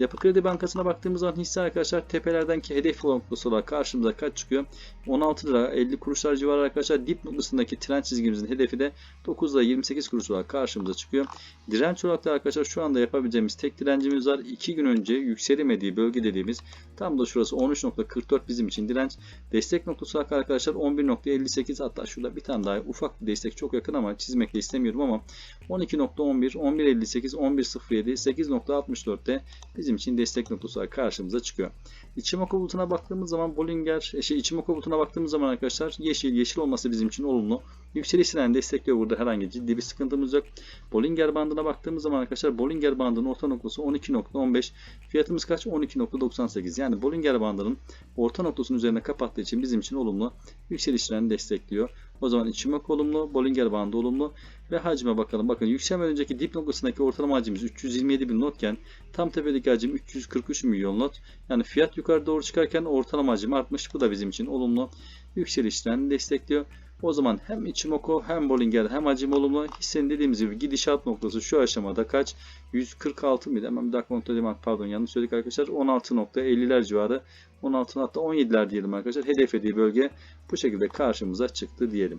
Yapı Kredi Bankası'na baktığımız zaman hisse arkadaşlar tepelerden ki hedef noktası olarak karşımıza kaç çıkıyor? 16 lira 50 kuruşlar civarı arkadaşlar. Dip noktasındaki trend çizgimizin hedefi de 9 lira 28 kuruş olarak karşımıza çıkıyor. Direnç olarak da arkadaşlar şu anda yapabileceğimiz tek direncimiz var. 2 gün önce yükselemediği bölge dediğimiz tam da şurası 13.44 bizim için direnç. Destek noktası arkadaşlar 11.58 hatta şurada bir tane daha ufak bir destek çok yakın ama çizmek de istemiyorum ama 12.11, 11.58, 11.07, 8.64'te bizim için destek noktası karşımıza çıkıyor. İçimoku bulutuna baktığımız zaman Bollinger, şey İçimoku bulutuna baktığımız zaman arkadaşlar yeşil, yeşil olması bizim için olumlu. Yükseliş treni destekliyor burada herhangi ciddi bir sıkıntımız yok. Bollinger bandına baktığımız zaman arkadaşlar Bollinger bandının orta noktası 12.15. Fiyatımız kaç? 12.98. Yani Bollinger bandının orta noktasının üzerine kapattığı için bizim için olumlu. Yükseliş treni destekliyor. O zaman Ichimoku olumlu, Bollinger bandı olumlu ve hacme bakalım. Bakın yükselmeden önceki dip noktasındaki ortalama hacimiz 327 bin notken tam tepedeki hacim 343 milyon not. Yani fiyat yukarı doğru çıkarken ortalama hacim artmış. Bu da bizim için olumlu. Yükseliş trendini destekliyor. O zaman hem Ichimoku hem Bollinger hem hacim olumlu. Hissenin dediğimiz gibi gidişat noktası şu aşamada kaç? 146 mıydı? Hemen bir dakika kontrol edeyim. Pardon yanlış söyledik arkadaşlar. 16.50'ler civarı. 16 hatta 17'ler diyelim arkadaşlar. Hedeflediği bölge bu şekilde karşımıza çıktı diyelim.